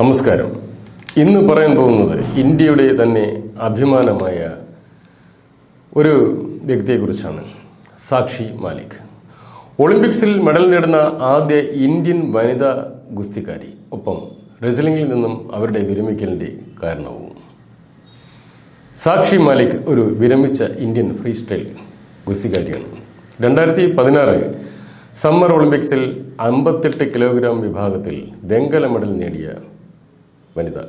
നമസ്കാരം. ഇന്ന് പറയാൻ പോകുന്നത് ഇന്ത്യയുടെ തന്നെ അഭിമാനമായ ഒരു വ്യക്തിയെക്കുറിച്ചാണ്. സാക്ഷി മാലിക്. ഒളിമ്പിക്സിൽ മെഡൽ നേടുന്ന ആദ്യ ഇന്ത്യൻ വനിതാ ഗുസ്തിക്കാരി ഒപ്പം റെസ്ലിംഗിൽ നിന്നും അവരുടെ വിരമിക്കലിന്റെ കാരണവും. സാക്ഷി മാലിക് ഒരു വിരമിച്ച ഇന്ത്യൻ ഫ്രീ സ്റ്റൈൽ ഗുസ്തിക്കാരിയാണ്. രണ്ടായിരത്തി പതിനാറ് സമ്മർ ഒളിമ്പിക്സിൽ അമ്പത്തെട്ട് കിലോഗ്രാം വിഭാഗത്തിൽ വെങ്കല മെഡൽ നേടിയ വനിത.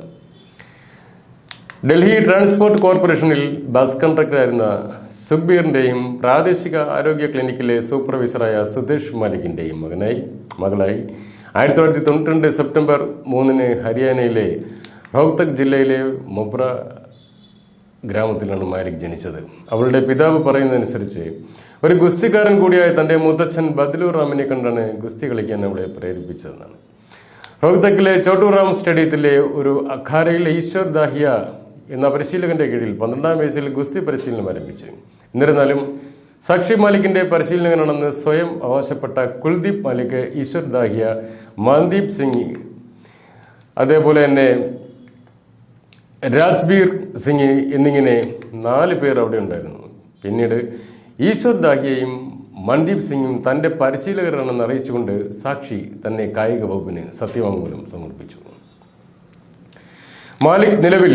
ഡൽഹി ട്രാൻസ്പോർട്ട് കോർപ്പറേഷനിൽ ബസ് കണ്ടക്ടറായിരുന്ന സുഖ്ബീറിന്റെയും പ്രാദേശിക ആരോഗ്യ ക്ലിനിക്കിലെ സൂപ്പർവൈസറായ സുധേഷ് മാലിക്കിന്റെയും മകനായി. മകളായി. ആയിരത്തി തൊള്ളായിരത്തി തൊണ്ണൂറ്റി സെപ്റ്റംബർ മൂന്നിന് ഹരിയാനയിലെ റോഹ്തക് ജില്ലയിലെ മൊബ്ര ഗ്രാമത്തിലാണ് മാലിക് ജനിച്ചത്. അവളുടെ പിതാവ് പറയുന്നതനുസരിച്ച് ഒരു ഗുസ്തിക്കാരൻ കൂടിയായ തന്റെ മുത്തച്ഛൻ ബദ്ലൂർ റാമിനെ കണ്ടാണ് ഗുസ്തി കളിക്കാൻ അവളെ പ്രേരിപ്പിച്ചതെന്നാണ്. റോഹ്തക്കിലെ ചോട്ടുറാം സ്റ്റേഡിയത്തിലെ ഒരു അഖാരയിൽ ഈശ്വർ ദാഹിയ എന്ന പരിശീലകന്റെ കീഴിൽ പന്ത്രണ്ടാം വയസ്സിൽ ഗുസ്തി പരിശീലനം ആരംഭിച്ചു. എന്നിരുന്നാലും സാക്ഷി മാലിക്കിന്റെ പരിശീലകനാണെന്ന് സ്വയം അവകാശപ്പെട്ട കുൽദീപ് മാലിക് ഈശ്വർ ദാഹിയ മാൻദീപ് സിംഗ് അതേപോലെ തന്നെ രാജ്ബീർ സിംഗ് എന്നിങ്ങനെ നാല് പേർ അവിടെ ഉണ്ടായിരുന്നു. പിന്നീട് ഈശ്വർ ദാഹിയയും മൻദീപ് സിംഗും തന്റെ പരിശീലകരാണെന്ന് അറിയിച്ചുകൊണ്ട് സാക്ഷി തന്നെ കായിക വകുപ്പിന് സത്യവാങ്മൂലം സമർപ്പിച്ചു. മാലിക് നിലവിൽ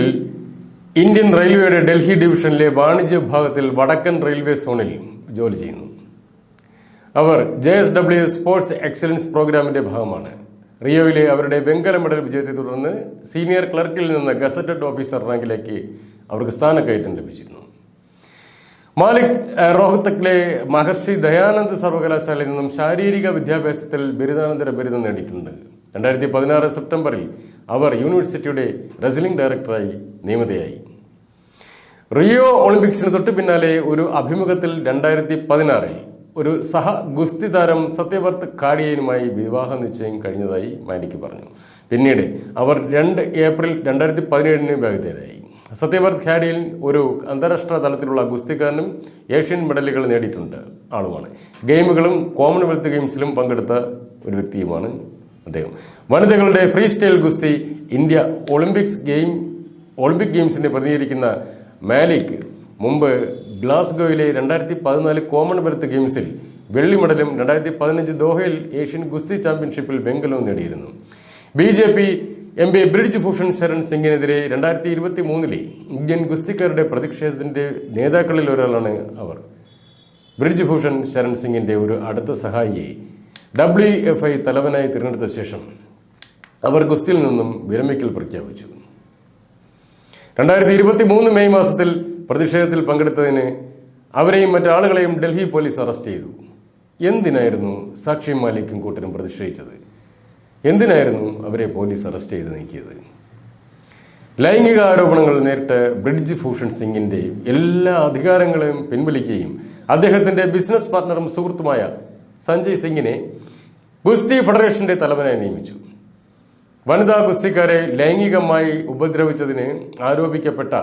ഇന്ത്യൻ റെയിൽവേയുടെ ഡൽഹി ഡിവിഷനിലെ വാണിജ്യ വിഭാഗത്തിൽ വടക്കൻ റെയിൽവേ സോണിൽ ജോലി ചെയ്യുന്നു. അവർ J S W sports excellence പ്രോഗ്രാമിന്റെ ഭാഗമാണ്. റിയോയിലെ അവരുടെ വെങ്കല മെഡൽ വിജയത്തെ തുടർന്ന് സീനിയർ ക്ലർക്കിൽ നിന്ന് ഗസറ്റഡ് ഓഫീസർ റാങ്കിലേക്ക് അവർക്ക് സ്ഥാനക്കയറ്റം ലഭിച്ചിരുന്നു. മാലിക് റോഹത്തക്കിലെ മഹർഷി ദയാനന്ദ് സർവകലാശാലയിൽ നിന്നും ശാരീരിക വിദ്യാഭ്യാസത്തിൽ ബിരുദാനന്തര ബിരുദം നേടിയിട്ടുണ്ട്. രണ്ടായിരത്തി പതിനാറ് സെപ്റ്റംബറിൽ അവർ യൂണിവേഴ്സിറ്റിയുടെ റെസ്ലിംഗ് ഡയറക്ടറായി നിയമിതയായി. റിയോ ഒളിമ്പിക്സിന് തൊട്ട് പിന്നാലെ ഒരു അഭിമുഖത്തിൽ രണ്ടായിരത്തി പതിനാറിൽ ഒരു സഹ ഗുസ്തി താരം സത്യവർത്ത് കാടിയനുമായി വിവാഹ നിശ്ചയം കഴിഞ്ഞതായി മാലിക് പറഞ്ഞു. പിന്നീട് അവർ രണ്ട് ഏപ്രിൽ രണ്ടായിരത്തി പതിനേഴിന് വിവാഹിതരായി സത്യവർത്ത് ഖ്യാഡിയിൽ ഒരു അന്താരാഷ്ട്ര തലത്തിലുള്ള ഗുസ്തിക്കാരനും ഏഷ്യൻ മെഡലുകൾ നേടിയിട്ടുണ്ട് ആളുമാണ്. ഗെയിമുകളും കോമൺവെൽത്ത് ഗെയിംസിലും പങ്കെടുത്ത ഒരു വ്യക്തിയുമാണ് അദ്ദേഹം. വനിതകളുടെ ഫ്രീ സ്റ്റൈൽ ഗുസ്തി ഇന്ത്യ ഒളിമ്പിക്സ് ഗെയിം ഒളിമ്പിക് ഗെയിംസിനെ പ്രതിനിധീകരിക്കുന്ന മാലിക് മുമ്പ് ഗ്ലാസ്ഗോയിലെ രണ്ടായിരത്തി പതിനാല് കോമൺവെൽത്ത് ഗെയിംസിൽ വെള്ളി മെഡലും രണ്ടായിരത്തി പതിനഞ്ച് ദോഹയിൽ ഏഷ്യൻ ഗുസ്തി ചാമ്പ്യൻഷിപ്പിൽ വെങ്കലവും നേടിയിരുന്നു. B J P M P Brij Bhushan Sharan സിംഗിനെതിരെ രണ്ടായിരത്തി ഇരുപത്തി മൂന്നിലെ ഇന്ത്യൻ ഗുസ്തിക്കാരുടെ പ്രതിഷേധത്തിന്റെ നേതാക്കളിൽ ഒരാളാണ് അവർ. ബ്രിഡ്ജ് ഭൂഷൺ ശരൺ സിംഗിന്റെ ഒരു അടുത്ത സഹായിയെ ഡബ്ല്യു എഫ് ഐ തലവനായി തിരഞ്ഞെടുത്ത ശേഷം അവർ ഗുസ്തിയിൽ നിന്നും വിരമിക്കൽ പ്രഖ്യാപിച്ചു. രണ്ടായിരത്തി ഇരുപത്തി മൂന്ന് മെയ് മാസത്തിൽ പ്രതിഷേധത്തിൽ പങ്കെടുത്തതിന് അവരെയും മറ്റാളുകളെയും ഡൽഹി പോലീസ് അറസ്റ്റ് ചെയ്തു. എന്തിനായിരുന്നു സാക്ഷി മാലിക്കും കൂട്ടരും പ്രതിഷേധിച്ചത്? എന്തിനായിരുന്നു അവരെ പോലീസ് അറസ്റ്റ് ചെയ്ത് നീക്കിയത്? ലൈംഗിക ആരോപണങ്ങൾ നേരിട്ട് ബ്രിഡ്ജ് ഭൂഷൺ സിംഗിന്റെ എല്ലാ അധികാരങ്ങളെയും പിൻവലിക്കുകയും അദ്ദേഹത്തിന്റെ ബിസിനസ് പാർട്ണറും സുഹൃത്തുമായ സഞ്ജയ് സിംഗിനെ ഗുസ്തി ഫെഡറേഷന്റെ തലവനായി നിയമിച്ചു. വനിതാ ഗുസ്തിക്കാരെ ലൈംഗികമായി ഉപദ്രവിച്ചതിന് ആരോപിക്കപ്പെട്ട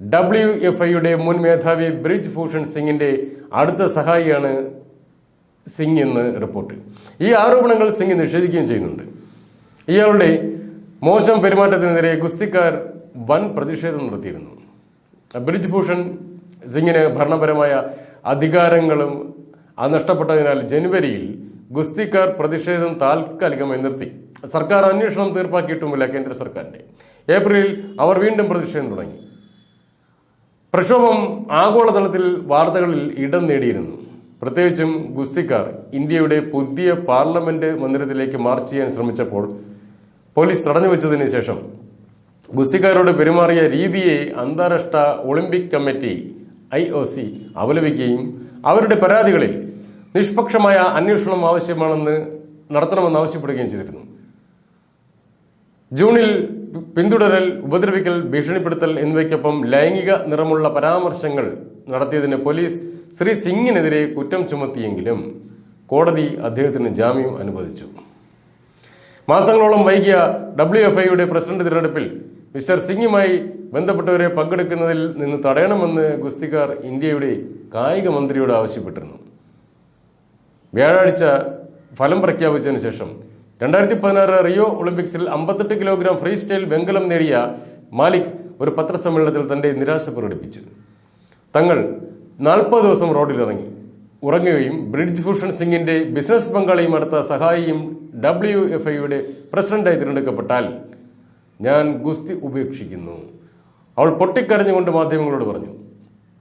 ഡബ്ല്യു എഫ് ഐയുടെ മുൻ മേധാവി ബ്രിജ് ഭൂഷൺ സിംഗിന്റെ അടുത്ത സഹായിയാണ് സിംഗ് എന്ന് റിപ്പോർട്ട് ഈ ആരോപണങ്ങൾ സിംഗ് നിഷേധിക്കുകയും ചെയ്യുന്നുണ്ട്. ഇയാളുടെ മോശം പെരുമാറ്റത്തിനെതിരെ ഗുസ്തിക്കാർ വൻ പ്രതിഷേധം നടത്തിയിരുന്നു. ബ്രിജ് ഭൂഷൺ സിംഗിന് ഭരണപരമായ അധികാരങ്ങളും അത് നഷ്ടപ്പെട്ടതിനാൽ ജനുവരിയിൽ ഗുസ്തിക്കാർ പ്രതിഷേധം താൽക്കാലികമായി നിർത്തി. സർക്കാർ അന്വേഷണം തീർപ്പാക്കിയിട്ടുമില്ല കേന്ദ്ര സർക്കാരിന്റെ ഏപ്രിലിൽ അവർ വീണ്ടും പ്രതിഷേധം തുടങ്ങി. പ്രക്ഷോഭം ആഗോളതലത്തിൽ വാർത്തകളിൽ ഇടം നേടിയിരുന്നു. പ്രത്യേകിച്ചും ഗുസ്തിക്കാർ ഇന്ത്യയുടെ പുതിയ പാർലമെന്റ് മന്ദിരത്തിലേക്ക് മാർച്ച് ചെയ്യാൻ ശ്രമിച്ചപ്പോൾ പോലീസ് തടഞ്ഞു വെച്ചതിന് ശേഷം ഗുസ്തിക്കാരോട് പെരുമാറിയ രീതിയെ അന്താരാഷ്ട്ര Olympic committee I O C അപലപിക്കുകയും അവരുടെ പരാതികളിൽ നിഷ്പക്ഷമായ അന്വേഷണം ആവശ്യമാണെന്ന് നടത്തണമെന്ന് ആവശ്യപ്പെടുകയും ചെയ്തിരുന്നു. ജൂണിൽ പിന്തുടരൽ ഉപദ്രവിക്കൽ ഭീഷണിപ്പെടുത്തൽ എന്നിവയ്ക്കൊപ്പം ലൈംഗിക നിറമുള്ള പരാമർശങ്ങൾ നടത്തിയതിന് പോലീസ് ശ്രീ സിംഗിനെതിരെ കുറ്റം ചുമത്തിയെങ്കിലും കോടതി അദ്ദേഹത്തിന് ജാമ്യം അനുവദിച്ചു. മാസങ്ങളോളം വൈകിയ ഡബ്ല്യു എഫ് ഐയുടെ പ്രസിഡന്റ് തിരഞ്ഞെടുപ്പിൽ മിസ്റ്റർ സിംഗുമായി ബന്ധപ്പെട്ടവരെ പങ്കെടുക്കുന്നതിൽ നിന്ന് തടയണമെന്ന് ഗുസ്തിക്കാർ ഇന്ത്യയുടെ കായിക മന്ത്രിയോട് ആവശ്യപ്പെട്ടിരുന്നു. വ്യാഴാഴ്ച ഫലം പ്രഖ്യാപിച്ചതിന് ശേഷം രണ്ടായിരത്തി പതിനാറ് റിയോ ഒളിമ്പിക്സിൽ അമ്പത്തെട്ട് കിലോഗ്രാം ഫ്രീ സ്റ്റൈൽ വെങ്കലം നേടിയ മാലിക് ഒരു പത്രസമ്മേളനത്തിൽ തന്റെ നിരാശ പ്രകടിപ്പിച്ചു. തങ്ങൾ നാൽപ്പത് ദിവസം റോഡിലിറങ്ങി. ഉറങ്ങുകയും ബ്രിഡ്ജ് ഭൂഷൺ സിംഗിന്റെ ബിസിനസ് പങ്കാളിയും അടുത്ത സഹായിയും ഡബ്ല്യു എഫ് ഐയുടെ പ്രസിഡന്റായി തിരഞ്ഞെടുക്കപ്പെട്ടാൽ ഞാൻ ഗുസ്തി ഉപേക്ഷിക്കുന്നു. അവൾ പൊട്ടിക്കരഞ്ഞുകൊണ്ട് മാധ്യമങ്ങളോട് പറഞ്ഞു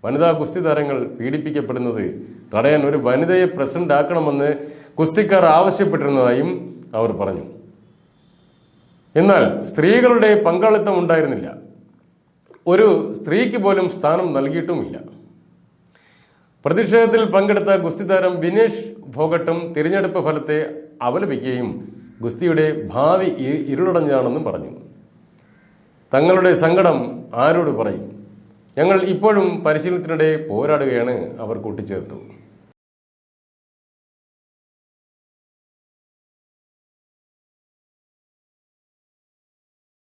വനിതാ ഗുസ്തി താരങ്ങൾ പീഡിപ്പിക്കപ്പെടുന്നത് തടയാൻ ഒരു വനിതയെ പ്രസിഡന്റ് ആക്കണമെന്ന് ഗുസ്തിക്കാർ ആവശ്യപ്പെട്ടിരുന്നതായും അവർ പറഞ്ഞു. എന്നാൽ സ്ത്രീകളുടെ പങ്കാളിത്തം ഉണ്ടായിരുന്നില്ല. ഒരു സ്ത്രീക്ക് പോലും സ്ഥാനം നൽകിയിട്ടുമില്ല. പ്രതിഷേധത്തിൽ പങ്കെടുത്ത ഗുസ്തി താരം വിനേഷ് ഫോഗട്ടും തിരഞ്ഞെടുപ്പ് ഫലത്തെ അപലപിക്കുകയും ഗുസ്തിയുടെ ഭാവി ഇരുളടഞ്ഞാണെന്നും പറഞ്ഞു. തങ്ങളുടെ സങ്കടം ആരോട് പറയും? ഞങ്ങൾ ഇപ്പോഴും പരിശീലനത്തിനിടെ പോരാടുകയാണ് അവർ കൂട്ടിച്ചേർത്തു.